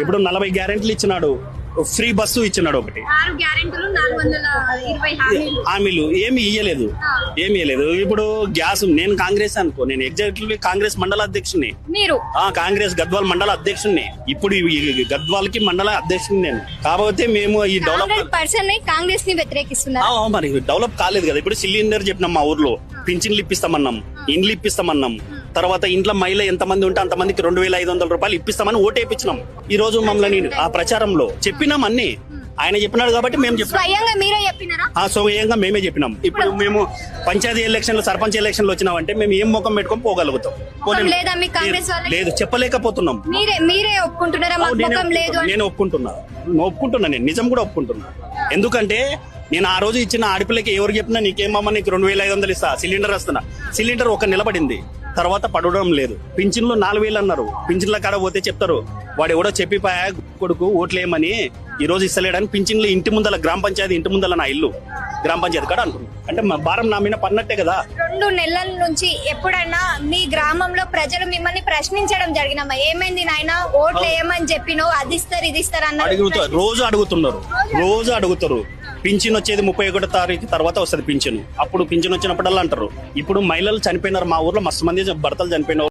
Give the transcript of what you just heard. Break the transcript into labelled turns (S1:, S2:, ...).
S1: ఇప్పుడు నలభై గ్యారెంటీలు ఇచ్చినాడు. ఫ్రీ బస్సు ఇచ్చినాడు ఒకటి.
S2: హామీలు.
S1: ఏమి ఇయ్యలేదు. ఏమి ఇయ్యలేదు. ఇప్పుడు గ్యాస్ నేను కాంగ్రెస్ అనుకో నేను ఎగ్జాక్ట్లీ కాంగ్రెస్ మండల అధ్యక్షుని కాంగ్రెస్ గద్వాల్ మండల అధ్యక్షుడిని ఇప్పుడు గద్వాల్కి మండల అధ్యక్షుడిని నేను. కాకపోతే మేము ఈ డెవలప్
S2: కాంగ్రెస్
S1: పర్సన్ని మరి డెవలప్ కాలేదు కదా. ఇప్పుడు సిలిండర్ చెప్పినాం మా ఊర్లో. పింఛన్లు ఇప్పిస్తామన్నాం. ఇండ్లు ఇప్పిస్తామన్నాం. తర్వాత ఇంట్లో మహిళ ఎంతమంది ఉంటే అంతమందికి రెండు వేల ఐదు వందల రూపాయలు ఇప్పిస్తామని ఓటేపించినాం ఈ రోజు మమ్మల్ని ఆ ప్రచారంలో చెప్పినాం అన్ని. ఆయన చెప్పినాడు కాబట్టి మేము చెప్పినాం.
S2: స్వయంగా
S1: మేమే చెప్పినాం. ఇప్పుడు మేము పంచాయతీ ఎలక్షన్లు సర్పంచ్ ఎలక్షన్లు వచ్చినామంటే మేము ఏం ముఖం పెట్టుకొని పోగలుగుతాం.
S2: లేదా
S1: చెప్పలేకపోతున్నాం. నేనే ఒప్పుకుంటున్నా. ఒప్పుకుంటున్నా. నేను నిజం కూడా ఒప్పుకుంటున్నా. ఎందుకంటే నేను ఆ రోజు ఇచ్చిన ఆడపిల్లకి ఎవరు చెప్పినా నీకేమమ్మా నీకు రెండు వేల ఐదు వందలు ఇస్తా సిలిండర్ వస్తున్నా. సిలిండర్ ఒక నిలబడింది. తర్వాత పడడం లేదు. పింఛన్లు నాలుగు వేలు అన్నారు. పింఛన్ల కాడ పోతే చెప్తారు వాడు ఎవడో చెప్పిపోయా? కొడుకు ఓట్లేయమని ఈ రోజు ఇస్తలేడని పింఛన్లు ఇంటి ముందల గ్రామ పంచాయతీ ఇంటి ముందల నా ఇల్లు. గ్రామ పంచాయతీ కాడ అంటున్నాను అంటే మా భారం నా మీద పడినట్టే కదా.
S2: రెండు నెలల నుంచి ఎప్పుడన్నా మీ గ్రామంలో ప్రజలు మిమ్మల్ని ప్రశ్నించడం జరిగినమ్మా ఏమైంది నాయన? ఓట్లు వేయమని చెప్పినో అది ఇస్తారు ఇది ఇస్తారు
S1: అడుగుతారు రోజు అడుగుతున్నారు. రోజు అడుగుతారు. పింఛన్ వచ్చేది ముప్పై ఒకటో తారీఖు తర్వాత వస్తుంది పింఛన్. అప్పుడు పింఛన్ వచ్చినప్పుడల్లా అంటారు. ఇప్పుడు మహిళలు చనిపోయినారు మా ఊర్లో మస్తు మంది భర్తలు చనిపోయిన